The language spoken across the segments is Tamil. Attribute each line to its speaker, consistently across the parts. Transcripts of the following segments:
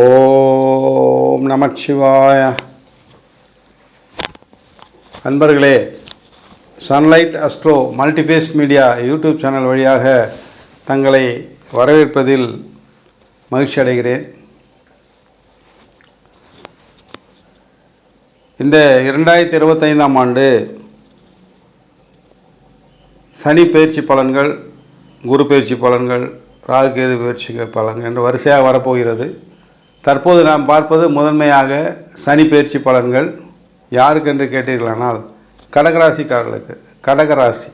Speaker 1: ஓம் நமச்சிவாய அன்பர்களே sunlight astro multiphase media YouTube channel வழியாக தங்களை வரவேற்பதில் மகிழ்ச்சி அடைகிறேன். இந்த இரண்டாயிரத்தி இருபத்தைந்தாம் ஆண்டு சனி பயிற்சி பலன்கள் குரு பயிற்சி பலன்கள் ராகு கேது பயிற்சி பலன்கள் என்று வரிசையாக வரப்போகிறது. தற்போது நாம் பார்ப்பது முதன்மையாக சனி பயிற்சி பலன்கள் யாருக்கு என்று கேட்டீர்களானால் கடகராசிக்காரர்களுக்கு கடகராசி.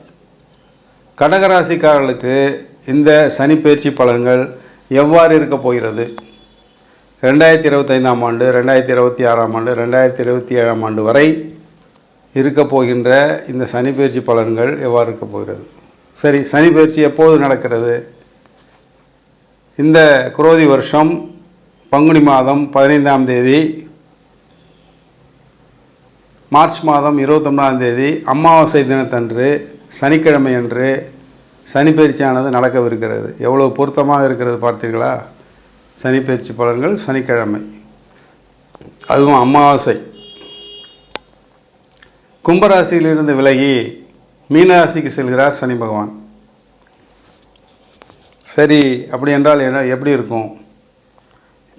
Speaker 1: கடகராசிக்காரர்களுக்கு இந்த சனி பயிற்சி பலன்கள் எவ்வாறு இருக்கப் போகிறது? ரெண்டாயிரத்தி இருபத்தைந்தாம் ஆண்டு ரெண்டாயிரத்தி இருபத்தி ஆறாம் ஆண்டு ரெண்டாயிரத்தி இருபத்தி ஏழாம் ஆண்டு வரை இருக்கப் போகின்ற இந்த சனி பயிற்சி பலன்கள் எவ்வாறு இருக்கப் போகிறது? சரி சனி பயிற்சி எப்போது நடக்கிறது? இந்த குரோதி வருஷம் பங்குனி மாதம் பதினைந்தாம் தேதி மார்ச் மாதம் இருபத்தொன்பதாம் தேதி அமாவாசை தினத்தன்று சனிக்கிழமை அன்று சனிப்பயிற்சியானது நடக்கவிருக்கிறது. எவ்வளோ பொருத்தமாக இருக்கிறது பார்த்தீர்களா? சனிப்பயிற்சி பலன்கள் சனிக்கிழமை. அதுவும் அமாவாசை. கும்பராசியிலிருந்து விலகி மீனராசிக்கு செல்கிறார் சனி பகவான். சரி அப்படி என்றால் என்ன எப்படி இருக்கும்?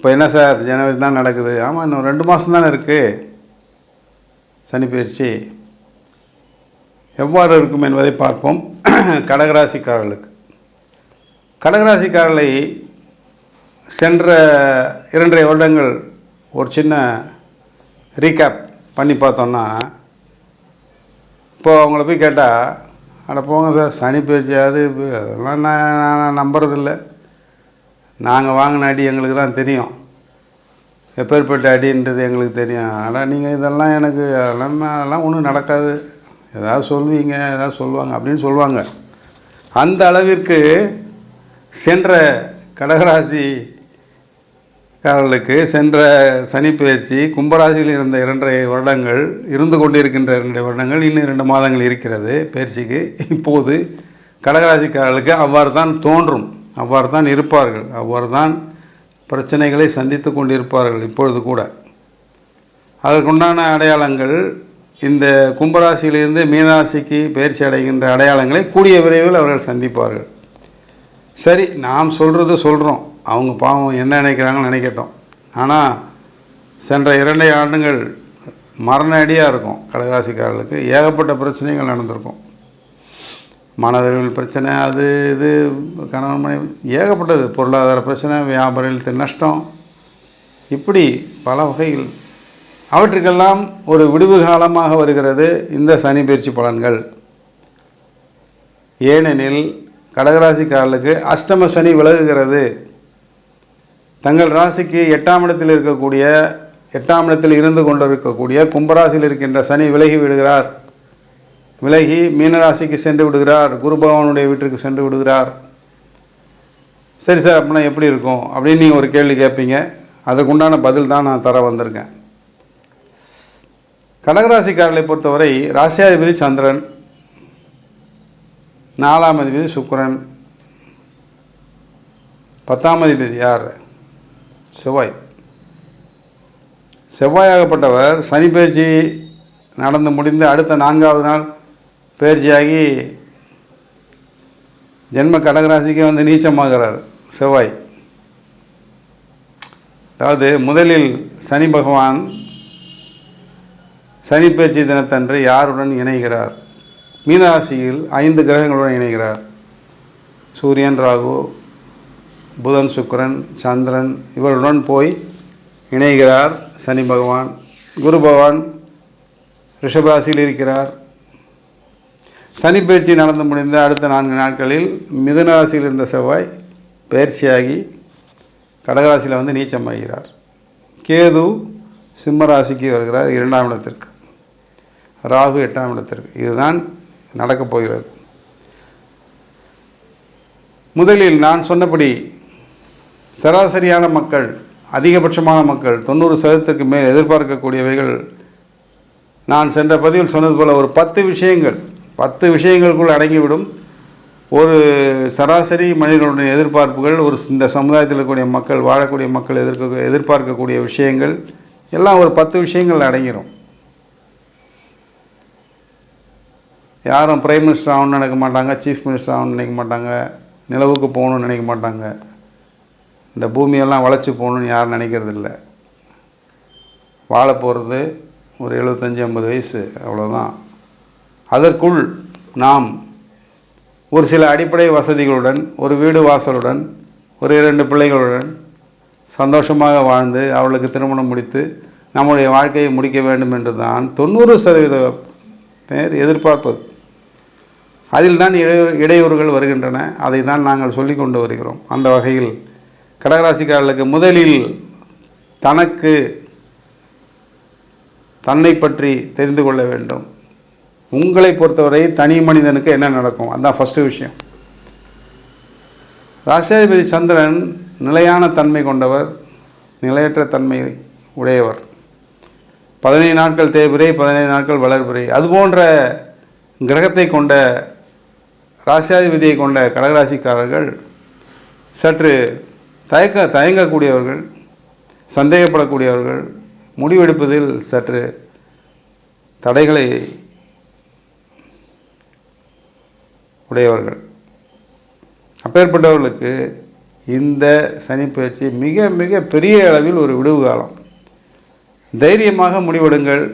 Speaker 1: இப்போ என்ன சார் ஜனவரி தான் நடக்குது. ஆமாம் இன்னும் ரெண்டு மாதம் தானே இருக்குது சனி பயிற்சி. எவ்வாறு இருக்கும் என்பதை பார்ப்போம். கடகராசிக்காரர்களுக்கு. கடகராசிக்காரர்களை சென்ற இரண்டரை வருடங்கள் ஒரு சின்ன ரீகேப் பண்ணி பார்த்தோன்னா இப்போது அவங்கள போய் கேட்டால் அட போங்க சார் சனி அது அதெல்லாம் நான் நான் நம்புறதில்ல. நாங்கள் வாங்கின அடி எங்களுக்கு தான் தெரியும். எப்பேற்பட்ட அடின்றது எங்களுக்கு தெரியும். ஆனால் நீங்கள் இதெல்லாம் எனக்கு அதெல்லாம் அதெல்லாம் ஒன்றும் நடக்காது. ஏதாவது சொல்வீங்க ஏதாவது சொல்லுவாங்க அப்படின்னு சொல்லுவாங்க. அந்த அளவிற்கு சென்ற கடகராசி காரர்களுக்கு சென்ற சனி பயிற்சி கும்பராசியில் இருந்த இரண்டரை வருடங்கள் இருந்து கொண்டிருக்கின்ற இரண்டு வருடங்கள் இன்னும் இரண்டு மாதங்கள் இருக்கிறது பயிற்சிக்கு. இப்போது கடகராசிக்காரர்களுக்கு அவ்வாறு தான் தோன்றும். அவ்வாறு தான் இருப்பார்கள். அவ்வாறு தான் பிரச்சனைகளை சந்தித்து கொண்டிருப்பார்கள் இப்பொழுது கூட. அதற்குண்டான அடையாளங்கள் இந்த கும்பராசியிலிருந்து மீனராசிக்கு பயிற்சி அடைகின்ற அடையாளங்களை கூடிய விரைவில் அவர்கள் சந்திப்பார்கள். சரி நாம் சொல்கிறது சொல்கிறோம் அவங்க பாவம் என்ன நினைக்கிறாங்கன்னு நினைக்கட்டும். ஆனால் சென்ற இரண்டை ஆண்டுகள் மரண அடியாக இருக்கும் கடகராசிக்காரர்களுக்கு. ஏகப்பட்ட பிரச்சனைகள் நடந்திருக்கும். மனதறிவில் பிரச்சனை அது இது கணவன் மனைவி ஏகப்பட்டது. பொருளாதார பிரச்சனை வியாபாரத்தில் நஷ்டம். இப்படி பல வகையில் அவற்றுக்கெல்லாம் ஒரு விடுவு காலமாக வருகிறது இந்த சனி பயிற்சி பலன்கள். ஏனெனில் கடகராசிக்காரர்களுக்கு அஷ்டம சனி விலகுகிறது. தங்கள் ராசிக்கு எட்டாம் இடத்தில் இருக்கக்கூடிய எட்டாம் இடத்தில் இருந்து கொண்டிருக்கக்கூடிய கும்பராசியில் இருக்கின்ற சனி விலகி விடுகிறார். விலகி மீனராசிக்கு சென்று விடுகிறார் குருபவனுடைய வீட்டிற்கு சென்று விடுகிறார். சரி சார் அப்படின்னா எப்படி இருக்கும்? அப்படின்னு நீங்கள் ஒரு கேள்வி கேட்பீங்க. அதுக்குண்டான பதில் தான் நான் தர வந்திருக்கேன். கடகராசிக்காரர்களை பொறுத்தவரை ராசியாதிபதி சந்திரன் நாலாம் அதிபதி சுக்கரன் பத்தாம் அதிபதி யார்? செவ்வாய். செவ்வாயாகப்பட்டவர் சனி பயிற்சி நடந்து முடிந்து அடுத்த நான்காவது நாள் பயிற்சியாகி ஜென்ம கடகராசிக்கு வந்து நீச்சமாகிறார் செவ்வாய். அதாவது முதலில் சனி பகவான் சனி பயிற்சி தினத்தன்று யாருடன் இணைகிறார்? மீனராசியில் ஐந்து கிரகங்களுடன் இணைகிறார். சூரியன் ராகு புதன் சுக்கிரன் சந்திரன் இவருடன் போய் இணைகிறார் சனி பகவான். குரு பகவான் ரிஷபராசியில் இருக்கிறார். சனி பயிற்சி நடந்து முடிந்த அடுத்த நான்கு நாட்களில் மிதுன ராசியில் இருந்த செவ்வாய் பயிற்சியாகி கடகராசியில் வந்து நீச்சமாகிறார் கேது சிம்ம ராசிக்கு வருகிறார் இரண்டாம் இடத்திற்கு. ராகு எட்டாம் இடத்திற்கு. இதுதான் நடக்கப் போகிறது. முதலில் நான் சொன்னபடி சராசரியான மக்கள் அதிகபட்சமான மக்கள் தொண்ணூறு சதவீதத்திற்கு மேல் எதிர்பார்க்கக்கூடியவைகள் நான் சென்ற பதிவில் சொன்னது போல் ஒரு பத்து விஷயங்கள் பத்து விஷயங்களுக்குள் அடங்கிவிடும். ஒரு சராசரி மனிதனுடைய எதிர்பார்ப்புகள் ஒரு இந்த சமுதாயத்தில் இருக்கக்கூடிய மக்கள் வாழக்கூடிய மக்கள் எதிர்க்க எதிர்பார்க்கக்கூடிய விஷயங்கள் எல்லாம் ஒரு பத்து விஷயங்கள் அடங்கிடும் யாரும் பிரைம் மினிஸ்டர் ஆகணும்னு நினைக்க மாட்டாங்க சீஃப் மினிஸ்டர் ஆகணும்னு நினைக்க மாட்டாங்க நிலவுக்கு போகணும்னு நினைக்க மாட்டாங்க. இந்த பூமியெல்லாம் வளைச்சி போகணும்னு யாரும் நினைக்கிறது இல்லை வாழ போகிறது ஒரு எழுபத்தஞ்சி ஐம்பது வயசு அவ்வளோதான் அதற்குள் நாம் ஒரு சில அடிப்படை வசதிகளுடன் ஒரு வீடு வாசலுடன் ஒரு இரண்டு பிள்ளைகளுடன் சந்தோஷமாக வாழ்ந்து அவளுக்கு திருமணம் முடித்து நம்முடைய வாழ்க்கையை முடிக்க வேண்டும் என்று தான் தொண்ணூறு சதவீத பேர் எதிர்பார்ப்பது. அதில் தான் இடையூ இடையூறுகள் வருகின்றன. அதை தான் நாங்கள் சொல்லி கொண்டு வருகிறோம். அந்த வகையில் கடகராசிக்காரர்களுக்கு முதலில் தனக்கு தன்னை பற்றி தெரிந்து கொள்ள வேண்டும். உங்களை பொறுத்தவரை தனி மனிதனுக்கு என்ன நடக்கும்? அதுதான் ஃபஸ்ட்டு விஷயம். ராசியாதிபதி சந்திரன் நிலையான தன்மை கொண்டவர் நிலையற்ற தன்மை உடையவர். பதினைந்து நாட்கள் தேய்பிரை பதினைந்து நாட்கள் வளர்பிரை அதுபோன்ற கிரகத்தை கொண்ட ராசியாதிபதியை கொண்ட கடகராசிக்காரர்கள் சற்று தயக்க தயங்கக்கூடியவர்கள் சந்தேகப்படக்கூடியவர்கள் முடிவெடுப்பதில் சற்று தடைகளை உடையவர்கள். அப்பேற்பட்டவர்களுக்கு இந்த சனிப்பயிற்சி மிக மிக பெரிய அளவில் ஒரு விடுவு காலம். தைரியமாக முடிவெடுங்கள்.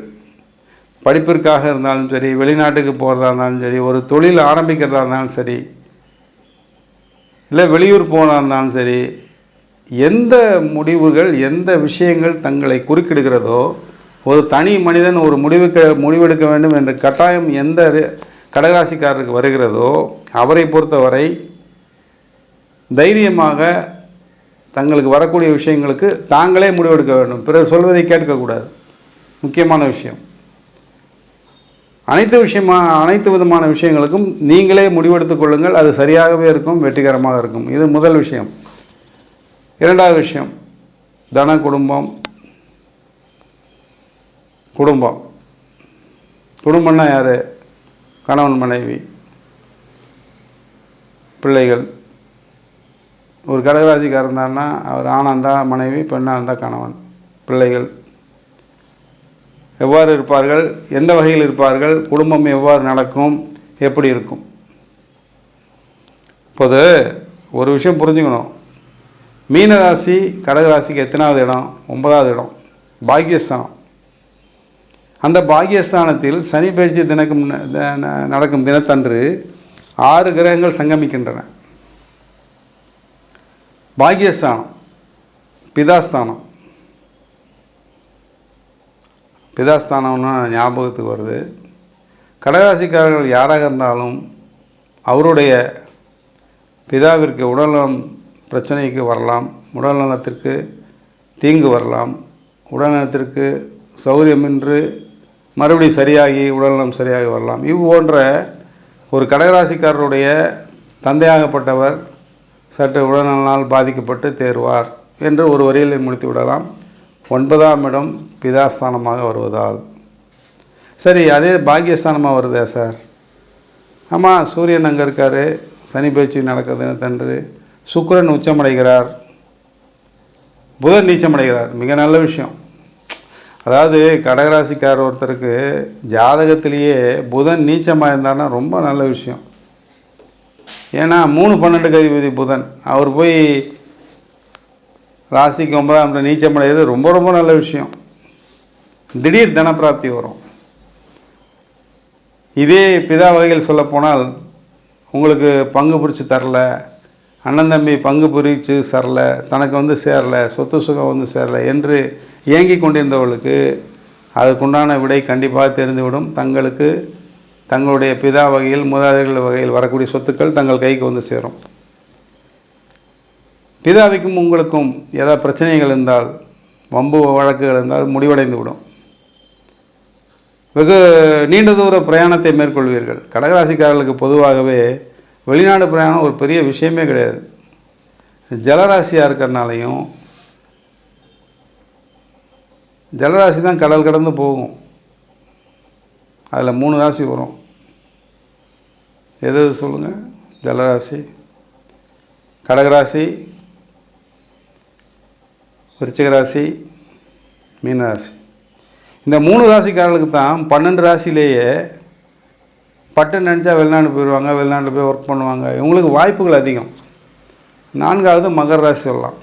Speaker 1: படிப்பிற்காக இருந்தாலும் சரி வெளிநாட்டுக்கு போகிறதா இருந்தாலும் சரி ஒரு தொழில் ஆரம்பிக்கிறதா இருந்தாலும் சரி இல்லை வெளியூர் போகிறதா இருந்தாலும் சரி எந்த முடிவுகள் எந்த விஷயங்கள் தங்களை குறுக்கிடுகிறதோ ஒரு தனி மனிதன் ஒரு முடிவுக்கு முடிவெடுக்க வேண்டும் என்ற கட்டாயம் எந்த கடகராசிக்காரருக்கு வருகிறதோ அவரை பொறுத்தவரை தைரியமாக தங்களுக்கு வரக்கூடிய விஷயங்களுக்கு தாங்களே முடிவெடுக்க வேண்டும். பிறர் சொல்வதை கேட்கக்கூடாது. முக்கியமான விஷயம். அனைத்து விஷயமா அனைத்து விதமான விஷயங்களுக்கும் நீங்களே முடிவெடுத்துக் கொள்ளுங்கள். அது சரியாகவே இருக்கும் வெற்றிகரமாக இருக்கும். இது முதல் விஷயம். இரண்டாவது விஷயம் தன குடும்பம். குடும்பம். குடும்பம்னா யார்? கணவன் மனைவி பிள்ளைகள். ஒரு கடகராசிக்காரர் இருந்தாருன்னா அவர் ஆணாக இருந்தால் மனைவி பெண்ணாக இருந்தால் கணவன் பிள்ளைகள். எவ்வாறு இருப்பார்கள்? எந்த வகையில் இருப்பார்கள்? குடும்பம் எவ்வாறு நடக்கும்? எப்படி இருக்கும்? இப்போது ஒரு விஷயம் புரிஞ்சுக்கணும். மீனராசி கடகராசிக்கு எத்தனாவது இடம்? ஒன்பதாவது இடம். பாக்கியஸ்தானம். அந்த பாகியஸ்தானத்தில் சனி பயிற்சி தினக்கும் த- நடக்கும் தினத்தன்று ஆறு கிரகங்கள் சங்கமிக்கின்றன. பாகியஸ்தானம் பிதாஸ்தானம். பிதாஸ்தானம்னு ஞாபகத்துக்கு வருது. கடகராசிக்காரர்கள் யாராக இருந்தாலும் அவருடைய பிதாவிற்கு உடல்நலம் பிரச்சனைக்கு வரலாம் உடல்நலத்திற்கு தீங்கு வரலாம் உடல்நலத்திற்கு சௌரியமின்றி மறுபடியும் சரியாகி உடல்நலம் சரியாகி வரலாம். இவ்வோன்ற ஒரு கடகராசிக்காரருடைய தந்தையாகப்பட்டவர் சற்று உடல்நலனால் பாதிக்கப்பட்டு தேர்வார் என்று ஒரு வரியில் முடித்து விடலாம். ஒன்பதாம் இடம் பிதாஸ்தானமாக வருவதால். சரி அதே பாக்கியஸ்தானமாக வருதே சார்? ஆமாம் சூரியன் அங்கே இருக்கார். சனி பயிற்சி நடக்குதுன்னு தன்று சுக்கரன் உச்சமடைகிறார். புதன் நீச்சமடைகிறார். மிக நல்ல விஷயம். அதாவது கடகராசிக்காரர் ஒருத்தருக்கு ஜாதகத்திலேயே புதன் நீச்சமாக இருந்தார்னா ரொம்ப நல்ல விஷயம். ஏன்னா மூணு பன்னெண்டு அதிபதி புதன். அவர் போய் ராசிக்கு ஒன்பதாம் இடம் நீச்சமடைகிறது ரொம்ப ரொம்ப நல்ல விஷயம். திடீர் தனப்பிராப்தி வரும். இதே பிதா வகையில் சொல்லப்போனால் உங்களுக்கு பங்கு பிடிச்சி தரல. அண்ணன் தம்பி பங்கு பிரித்து சரலை தனக்கு வந்து சேரலை சொத்து சுகம் வந்து சேரல என்று இயங்கி கொண்டிருந்தவர்களுக்கு அதுக்குண்டான விடை கண்டிப்பாக தெரிந்துவிடும். தங்களுக்கு தங்களுடைய பிதா வகையில் மூதாதைகள் வகையில் வரக்கூடிய சொத்துக்கள் தங்கள் கைக்கு வந்து சேரும். பிதாவிக்கும் உங்களுக்கும் ஏதாவது பிரச்சனைகள் இருந்தால் வம்பு வழக்குகள் இருந்தால் முடிவடைந்து விடும் வெகு நீண்ட தூர பிரயாணத்தை மேற்கொள்வீர்கள். கடகராசிக்காரர்களுக்கு பொதுவாகவே வெளிநாடு பிரயாணம் ஒரு பெரிய விஷயமே கிடையாது. ஜலராசியாக இருக்கிறனாலையும் ஜலராசி தான் கடல் கடந்து போகும். அதில் மூணு ராசி வரும். எது எது சொல்லுங்கள் ஜலராசி கடகராசி விருச்சிக ராசி மீனராசி. இந்த மூணு ராசிக்காரர்களுக்கு தான் பன்னெண்டு ராசியிலேயே பட்டு நினச்சா வெளிநாடு போயிடுவாங்க வெளிநாட்டில் போய் ஒர்க் பண்ணுவாங்க. இவங்களுக்கு வாய்ப்புகள் அதிகம். நான்காவது மகர ராசி சொல்லலாம்.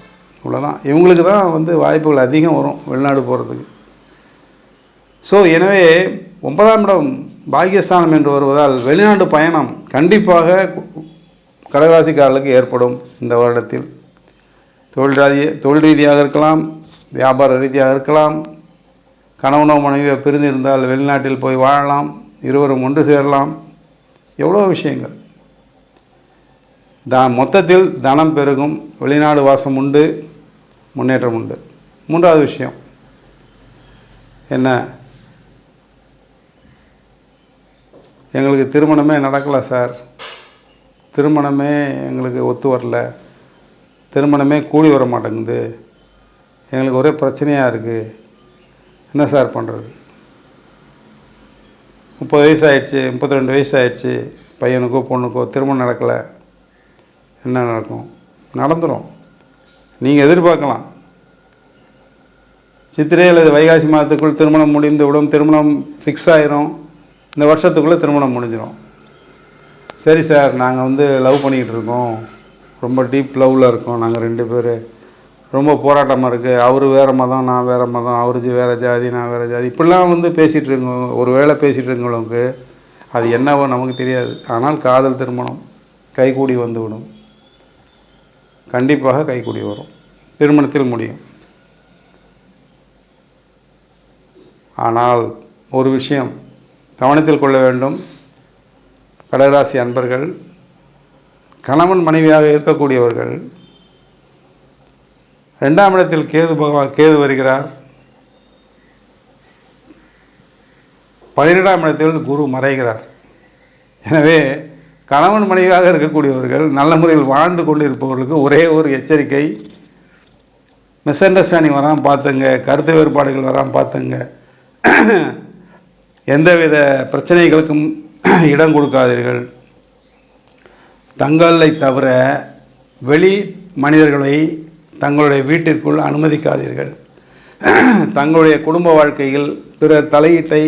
Speaker 1: இவ்வளோதான் இவங்களுக்கு தான் வந்து வாய்ப்புகள் அதிகம் வரும் வெளிநாடு போகிறதுக்கு ஸோ எனவே ஒன்பதாம் இடம் பாக்கியஸ்தானம் என்று வருவதால் வெளிநாட்டு பயணம் கண்டிப்பாக கடகராசிக்காரர்களுக்கு ஏற்படும் இந்த வருடத்தில். தொழில் ராதி தொழில் ரீதியாக இருக்கலாம் வியாபார ரீதியாக இருக்கலாம். கணவனோ மனைவியோ பிரிந்து இருந்தால் வெளிநாட்டில் போய் வாழலாம். இருவரும் ஒன்று சேரலாம். எவ்வளோ விஷயங்கள். த மொத்தத்தில் தனம் பெருகும் வெளிநாடு வாசம் உண்டு முன்னேற்றம் உண்டு. மூன்றாவது விஷயம். என்ன? எங்களுக்கு திருமணமே நடக்கலை சார். திருமணமே எங்களுக்கு ஒத்து வரல. திருமணமே கூடி வர மாட்டேங்குது. எங்களுக்கு ஒரே பிரச்சனையாக இருக்குது என்ன சார் பண்ணுறது முப்பது வயசு ஆயிடுச்சு முப்பத்தி ரெண்டு வயசு ஆயிடுச்சு பையனுக்கோ பொண்ணுக்கோ திருமணம் நடக்கலை. என்ன நடக்கும்? நடந்துடும் நீங்கள் எதிர்பார்க்கலாம். சித்திரை அல்லது வைகாசி மாதத்துக்குள் திருமணம் முடிந்து விடும் திருமணம் ஃபிக்ஸ் ஆயிரும். இந்த வருஷத்துக்குள்ளே திருமணம் முடிஞ்சிடும் சரி சார் நாங்கள் வந்து லவ் பண்ணிக்கிட்டு இருக்கோம். ரொம்ப டீப் லவ்வில் இருக்கோம். நாங்கள் ரெண்டு பேர். ரொம்ப போராட்டமாக இருக்குது அவர் வேறு மதம் நான் வேறு மதம் அவர் வேறு ஜாதி நான் வேறு ஜாதி. இப்படிலாம் வந்து பேசிகிட்டு இருக்கோம் ஒரு வேளை பேசிகிட்டு இருக்கவங்களுக்கு அது என்னவோ நமக்கு தெரியாது. ஆனால் காதல் திருமணம் கைகூடி வந்துவிடும். கண்டிப்பாக கைகூடி வரும். திருமணத்தில் முடியும். ஆனால் ஒரு விஷயம் கவனத்தில் கொள்ள வேண்டும். கடகராசி அன்பர்கள் கணவன் மனைவியாக இருக்கக்கூடியவர்கள் ரெண்டாம் இடத்தில் கேது பகவான் கேது வருகிறார். பன்னிரெண்டாம் இடத்தில் குரு மறைகிறார். எனவே கணவன் மனைவியாக இருக்கக்கூடியவர்கள் நல்ல முறையில் வாழ்ந்து கொண்டு இருப்பவர்களுக்கு ஒரே ஒரு எச்சரிக்கை. மிஸ் அண்டர்ஸ்டாண்டிங் வராமல் பார்த்துங்க கருத்து வேறுபாடுகள் வராமல் பார்த்துங்க. எந்தவித பிரச்சனைகளுக்கும் இடம் கொடுக்காதீர்கள். தங்களை தவிர வெளி மனிதர்களை தங்களுடைய வீட்டிற்குள் அனுமதிக்காதீர்கள். தங்களுடைய குடும்ப வாழ்க்கையில் பிற தலையீட்டை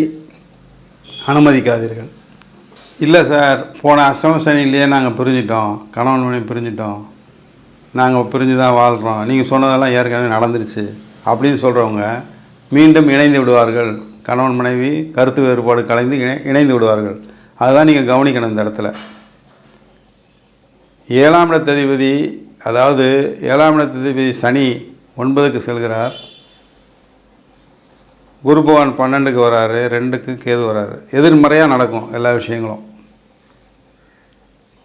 Speaker 1: அனுமதிக்காதீர்கள். இல்லை சார் போன அஷ்டம சனிலேயே நாங்கள் பிரிஞ்சிட்டோம். கணவன் மனைவி பிரிஞ்சிட்டோம். நாங்கள் பிரிஞ்சு தான் வாழ்கிறோம் நீங்கள் சொன்னதெல்லாம் ஏற்கனவே நடந்துருச்சு அப்படின்னு சொல்கிறவங்க மீண்டும் இணைந்து விடுவார்கள். கணவன் மனைவி கருத்து வேறுபாடு கலைந்து இணை இணைந்து விடுவார்கள். அதுதான் நீங்கள் கவனிக்கணும் இந்த இடத்துல. ஏழாம் இடத்ததிபதி அதாவது ஏழாம் இடத்திபதி சனி ஒன்பதுக்கு செல்கிறார். குரு பகவான் பன்னெண்டுக்கு வராரு ரெண்டுக்கு கேது வராரு. எதிர்மறையாக நடக்கும் எல்லா விஷயங்களும்.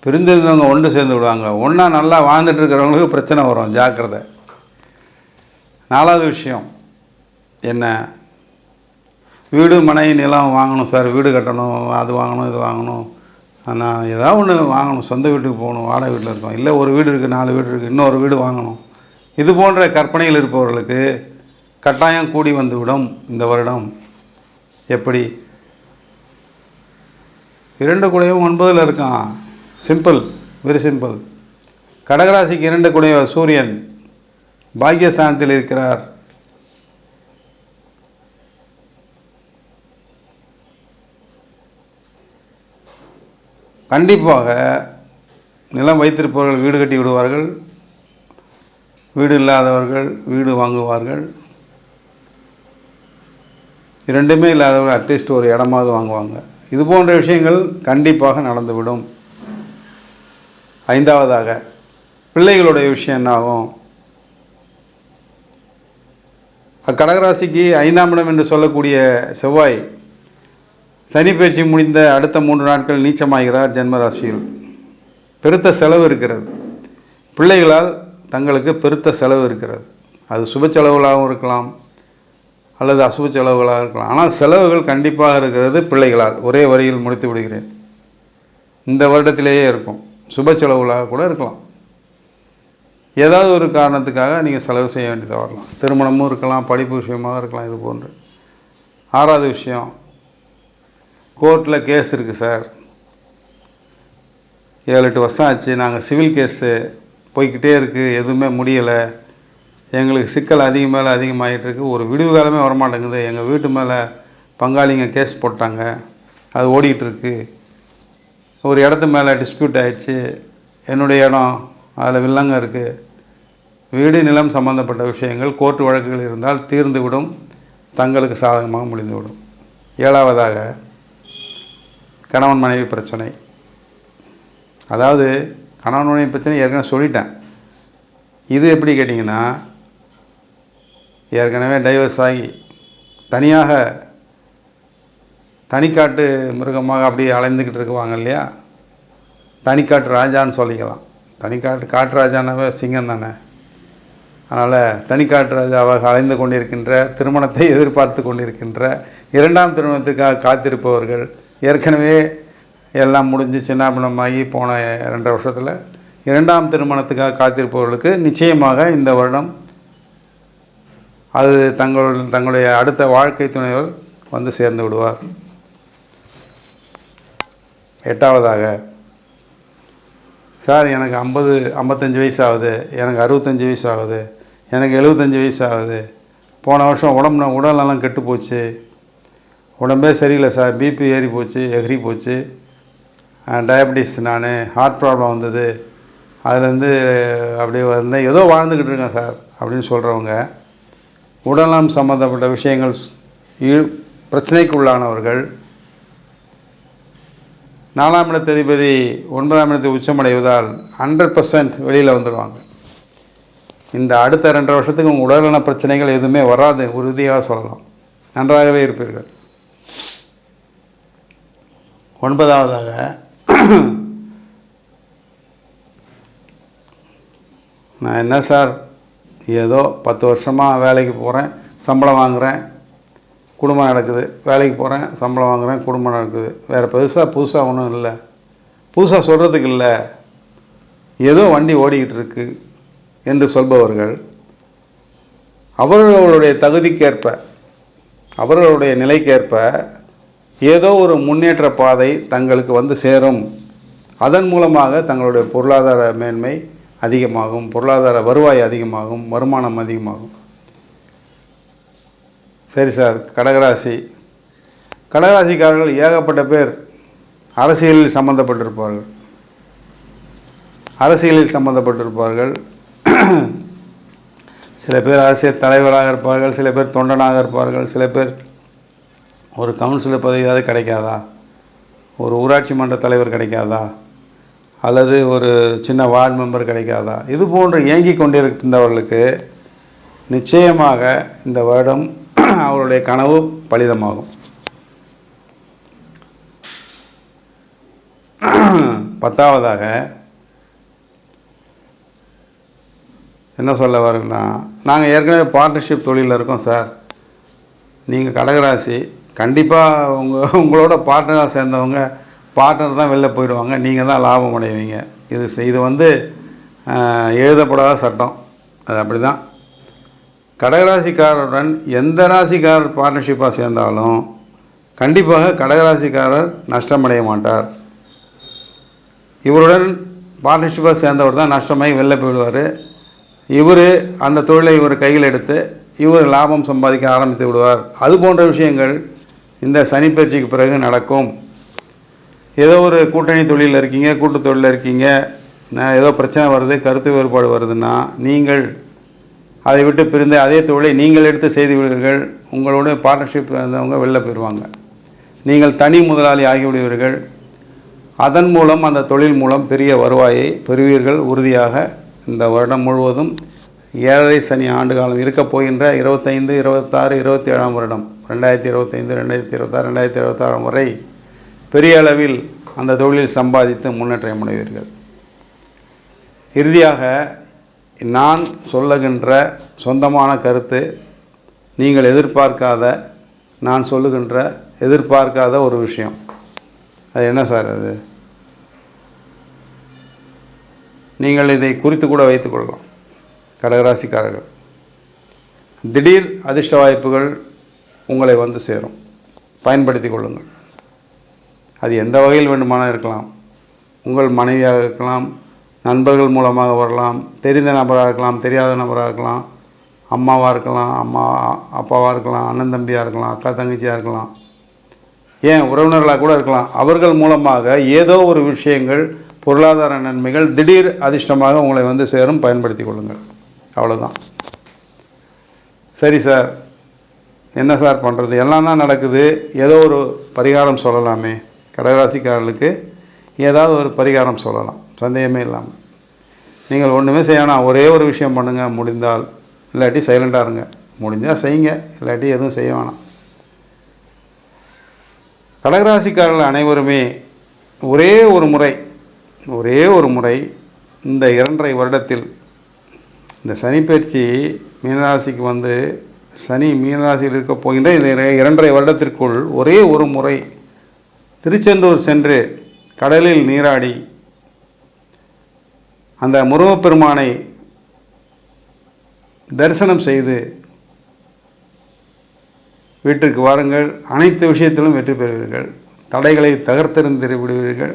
Speaker 1: பிரிந்திருந்தவங்க ஒன்று சேர்ந்து விடுவாங்க. ஒன்றா நல்லா வாழ்ந்துட்டு இருக்கிறவங்களுக்கு பிரச்சனை வரும் ஜாக்கிரதை. நாலாவது விஷயம் என்ன? வீடு மனை நிலம் வாங்கணும் சார். வீடு கட்டணும் அது வாங்கணும் இது வாங்கணும். ஆனால் ஏதாவது ஒன்று வாங்கணும். சொந்த வீட்டுக்கு போகணும் வாடகை வீட்டில் இருக்கோம் இல்லை ஒரு வீடு இருக்குது நாலு வீடு இருக்குது இன்னொரு வீடு வாங்கணும். இது போன்ற கற்பனையில் இருப்பவர்களுக்கு கட்டாயம் கூடி வந்துவிடும் இந்த வருடம். எப்படி? இரண்டு குடையும் ஒன்பதில் இருக்கான். சிம்பிள் வெரி சிம்பிள் கடகராசிக்கு இரண்டு குடைய சூரியன். பாக்கியஸ்தானத்தில் இருக்கிறார். கண்டிப்பாக நிலம் வைத்திருப்பவர்கள் வீடு கட்டி விடுவார்கள். வீடு இல்லாதவர்கள் வீடு வாங்குவார்கள். இரண்டுமே இல்லாதவர்கள் அட்லீஸ்ட் ஒரு இடமாவது வாங்குவாங்க. இது போன்ற விஷயங்கள் கண்டிப்பாக நடந்துவிடும். ஐந்தாவதாக பிள்ளைகளுடைய விஷயம் என்னாகும்? அக்கடகராசிக்கு கடகராசிக்கு ஐந்தாம் இடம் என்று சொல்லக்கூடிய செவ்வாய் சனி பயிற்சி முடிந்த அடுத்த மூன்று நாட்கள் நீச்சமாகிறார் ஜென்மராசியில். பெருத்த செலவு இருக்கிறது. பிள்ளைகளால் தங்களுக்கு பெருத்த செலவு இருக்கிறது. அது சுப செலவுகளாகவும் இருக்கலாம் அல்லது அசுப செலவுகளாக இருக்கலாம். ஆனால் செலவுகள் கண்டிப்பாக இருக்கிறது பிள்ளைகளால். ஒரே வரியில் முடித்து விடுகிறேன். இந்த வருடத்திலேயே இருக்கும். சுப செலவுகளாக கூட இருக்கலாம். ஏதாவது ஒரு காரணத்துக்காக நீங்கள் செலவு செய்ய வேண்டியதாக வரலாம். திருமணமும் இருக்கலாம் படிப்பு விஷயமாக இருக்கலாம் இது போன்று. ஆறாவது விஷயம் கோர்ட்டில் கேஸ் இருக்குது சார். ஏழு எட்டு வருஷம் ஆச்சு. நாங்கள் சிவில் கேஸு போய்க்கிட்டே இருக்குது எதுவுமே முடியலை. எங்களுக்கு சிக்கல் அதிகம் மேலே அதிகமாகிட்டு ஒரு விடுவு காலமே வரமாட்டேங்குது. எங்கள் வீட்டு மேலே பங்காளிங்க கேஸ் போட்டாங்க. அது ஓடிக்கிட்டுருக்கு ஒரு இடத்து மேலே டிஸ்பியூட் ஆகிடுச்சு என்னுடைய இடம் அதில் வில்லங்க இருக்குது வீடு நிலம் சம்பந்தப்பட்ட விஷயங்கள் கோர்ட்டு வழக்குகள் இருந்தால் தீர்ந்துவிடும். தங்களுக்கு சாதகமாக முடிந்துவிடும். ஏழாவதாக கணவன் மனைவி பிரச்சனை. அதாவது கணவன் மனைவி பிரச்சனை ஏற்கனவே சொல்லிட்டேன். இது எப்படி கேட்டிங்கன்னா ஏற்கனவே டைவர்ஸ் ஆகி தனியாக தனிக்காட்டு மிருகமாக அப்படியே அலைந்துக்கிட்டு இருக்குவாங்க இல்லையா? தனிக்காட்டு ராஜான்னு சொல்லிக்கலாம். தனிக்காட்டு காட்டு ராஜானாவே சிங்கம் தானே. அதனால் தனிக்காட்டு ராஜாவாக அலைந்து கொண்டிருக்கின்ற திருமணத்தை எதிர்பார்த்து கொண்டிருக்கின்ற இரண்டாம் திருமணத்துக்காக காத்திருப்பவர்கள் ஏற்கனவே எல்லாம் முடிஞ்சு சின்னாபின்னமாகி போன ரெண்டரை வருஷத்தில். இரண்டாம் திருமணத்துக்காக காத்திருப்பவர்களுக்கு நிச்சயமாக இந்த வருடம் அது தங்கள் தங்களுடைய அடுத்த வாழ்க்கை துணைவர் வந்து சேர்ந்து விடுவார். எட்டாவதாக சார் எனக்கு ஐம்பது ஐம்பத்தஞ்சு வயசு ஆகுது எனக்கு அறுபத்தஞ்சு வயசு ஆகுது எனக்கு எழுபத்தஞ்சு வயசு ஆகுது போன வருஷம் உடம்பு உடலெல்லாம் கெட்டு போச்சு. உடம்பே சரியில்லை சார். பிபி ஏறி போச்சு எகிரி போச்சு. டயபெட்டிஸ் நான் ஹார்ட் ப்ராப்ளம் வந்தது. அதுலேருந்து அப்படியே வந்தேன் ஏதோ வாழ்ந்துக்கிட்டு இருக்கேன் சார் அப்படின்னு சொல்கிறவங்க உடல்நலம் சம்மந்தப்பட்ட விஷயங்கள் ஈ- பிரச்சனைக்கு உள்ளானவர்கள் நாலாம் இடத்த அதிபதி ஒன்பதாம் இடத்தை உச்சமடைவதால் ஹண்ட்ரட் பர்சன்ட் வெளியில் வந்துடுவாங்க இந்த அடுத்த ரெண்டரை வருஷத்துக்கு உங்கள் உடல்நல பிரச்சனைகள் எதுவுமே வராது உறுதியாக சொல்லலாம். நன்றாகவே இருப்பீர்கள். ஒன்பதாவதாக நான் என்ன சார் ஏதோ பத்து வருஷமாக வேலைக்கு போகிறேன் சம்பளம் வாங்குகிறேன் குடும்பம் நடக்குது வேலைக்கு போகிறேன் சம்பளம் வாங்குகிறேன் குடும்பம் நடக்குது. வேறு பெருசாக புதுசாக ஒன்றும் இல்லை. புதுசாக சொல்கிறதுக்கு இல்லை. ஏதோ வண்டி ஓடிக்கிட்டு இருக்கு என்று சொல்பவர்கள் அவர்களுடைய தகுதிக்கேற்ப அவர்களுடைய நிலைக்கேற்ப ஏதோ ஒரு முன்னேற்ற பாதை தங்களுக்கு வந்து சேரும். அதன் மூலமாக தங்களுடைய பொருளாதார மேன்மை அதிகமாகும் பொருளாதார வருவாய் அதிகமாகும் வருமானம் அதிகமாகும். சரி சார் கடகராசி. கடகராசிக்காரர்கள் ஏகப்பட்ட பேர் அரசியலில் சம்மந்தப்பட்டிருப்பார்கள் அரசியலில் சம்மந்தப்பட்டிருப்பார்கள் சில பேர் அரசியல் தலைவராக இருப்பார்கள் சில பேர் தொண்டனாக இருப்பார்கள் சில பேர் ஒரு கவுன்சிலர் பதவியாவது கிடைக்காதா? ஒரு ஊராட்சி மன்ற தலைவர் கிடைக்காதா? அல்லது ஒரு சின்ன வார்டு மெம்பர் கிடைக்காதா? இது போன்று இயங்கி கொண்டிருந்தவர்களுக்கு நிச்சயமாக இந்த வருடம் அவருடைய கனவு பலிதமாகும். பத்தாவதாக என்ன சொல்ல வரேன்னா நாங்கள் ஏற்கனவே பார்ட்னர்ஷிப் தொழிலில் இருக்கோம் சார் நீங்கள் கடகராசி கண்டிப்பாக உங்கள் உங்களோட பார்ட்னராக சேர்ந்தவங்க பார்ட்னர் தான் வெளில போயிடுவாங்க. நீங்கள் தான் லாபம் அடைவீங்க. இது இது வந்து எழுதப்படாத சட்டம். அது அப்படி தான் கடகராசிக்காரருடன் எந்த ராசிக்காரர் பார்ட்னர்ஷிப்பாக சேர்ந்தாலும் கண்டிப்பாக கடகராசிக்காரர் நஷ்டமடைய மாட்டார். இவருடன் பார்ட்னர்ஷிப்பாக சேர்ந்தவர் தான் நஷ்டமாகி வெளில போயிடுவார். இவர் அந்த தொழிலை இவர் கையில் எடுத்து இவர் லாபம் சம்பாதிக்க ஆரம்பித்து விடுவார். அது போன்ற விஷயங்கள் இந்த சனிப்பயிற்சிக்கு பிறகு நடக்கும். ஏதோ ஒரு கூட்டணி தொழிலில் இருக்கீங்க கூட்டு தொழிலில் இருக்கீங்க நான் ஏதோ பிரச்சனை வருது கருத்து வேறுபாடு வருதுன்னா நீங்கள் அதை விட்டு பிரிந்து அதே தொழிலை நீங்கள் எடுத்து செய்து விடுவீர்கள். உங்களோட பார்ட்னர்ஷிப் இருந்தவங்க வெளில போயிடுவாங்க நீங்கள் தனி முதலாளி ஆகிவிடுவீர்கள். அதன் மூலம் அந்த தொழில் மூலம் பெரிய வருவாயை பெறுவீர்கள். உறுதியாக இந்த வருடம் முழுவதும் ஏழரை சனி ஆண்டு காலம் இருக்கப் போகின்ற இருபத்தைந்து இருபத்தாறு இருபத்தி ஏழாம் வருடம். ரெண்டாயிரத்தி இருபத்தைந்து ரெண்டாயிரத்தி இருபத்தாறு ரெண்டாயிரத்தி இருபத்தாறு வரை பெரிய அளவில் அந்த தொழிலில் சம்பாதித்து முன்னேற்றம் அடைவீர்கள். இறுதியாக நான் சொல்லுகின்ற சொந்தமான கருத்து நீங்கள் எதிர்பார்க்காத நான் சொல்லுகின்ற எதிர்பார்க்காத ஒரு விஷயம். அது என்ன சார் அது? நீங்கள் இதை குறித்து கூட வைத்துக்கொள்ளலாம் கடகராசிக்காரர்கள். திடீர் அதிர்ஷ்ட வாய்ப்புகள் உங்களை வந்து சேரும். பயன்படுத்தி கொள்ளுங்கள். அது எந்த வகையில் வேண்டுமானால் இருக்கலாம். உங்கள் மனைவியாக இருக்கலாம் நண்பர்கள் மூலமாக வரலாம் தெரிந்த நபராக இருக்கலாம் தெரியாத நபராக இருக்கலாம் அம்மாவாக இருக்கலாம் அம்மா அப்பாவாக இருக்கலாம் அண்ணன் தம்பியாக இருக்கலாம் அக்கா தங்கச்சியாக இருக்கலாம். ஏன்? உறவினர்களாக கூட இருக்கலாம். அவர்கள் மூலமாக ஏதோ ஒரு விஷயங்கள் பொருளாதார நன்மைகள் திடீர் அதிர்ஷ்டமாக உங்களை வந்து சேரும். பயன்படுத்தி கொள்ளுங்கள். அவ்வளோதான் சரி சார். என்ன சார் பண்ணுறது எல்லாம் தான் நடக்குது. ஏதோ ஒரு பரிகாரம் சொல்லலாமே. கடகராசிக்காரர்களுக்கு ஏதாவது ஒரு பரிகாரம் சொல்லலாம். சந்தேகமே இல்லாமல் நீங்கள் ஒன்றுமே செய்யணும் ஒரே ஒரு விஷயம் பண்ணுங்கள் முடிந்தால். இல்லாட்டி சைலண்டாக இருங்க. முடிஞ்சால் செய்யுங்க. இல்லாட்டி எதுவும் செய்ய வேணாம். கடகராசிக்காரர்கள் அனைவருமே ஒரே ஒரு முறை ஒரே ஒரு முறை இந்த இரண்டரை வருடத்தில் இந்த சனிப்பயிற்சி மீனராசிக்கு வந்து சனி மீனராசியில் இருக்க போகின்ற இந்த இரண்டரை வருடத்திற்குள் ஒரே ஒரு முறை திருச்செந்தூர் சென்று கடலில் நீராடி அந்த முருகப்பெருமானை தரிசனம் செய்து வீட்டிற்கு வாருங்கள். அனைத்து விஷயத்திலும் வெற்றி பெறுவீர்கள். தடைகளை தகர்த்தெறிந்து விடுவீர்கள்.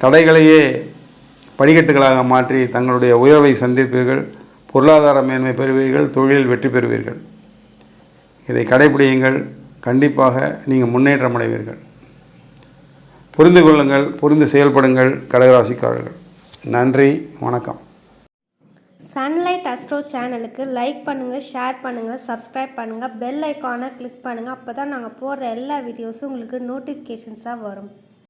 Speaker 1: தடைகளையே படிக்கட்டுகளாக மாற்றி தங்களுடைய உயர்வை சந்திப்பீர்கள். பொருளாதார மேன்மை பெறுவீர்கள் தொழிலில் வெற்றி பெறுவீர்கள். இதை கடைபிடியுங்கள் கண்டிப்பாக நீங்கள் முன்னேற்றம் அடைவீர்கள். புரிந்து கொள்ளுங்கள் புரிந்து செயல்படுங்கள் கடகராசிக்காரர்கள். நன்றி வணக்கம்.
Speaker 2: சன்லைட் அஸ்ட்ரோ சேனலுக்கு லைக் பண்ணுங்கள் ஷேர் பண்ணுங்கள் சப்ஸ்கிரைப் பண்ணுங்கள் பெல் ஐக்கானை கிளிக் பண்ணுங்கள் அப்போ தான் நாங்கள் போடுற எல்லா வீடியோஸும் உங்களுக்கு நோட்டிஃபிகேஷன்ஸாக வரும்.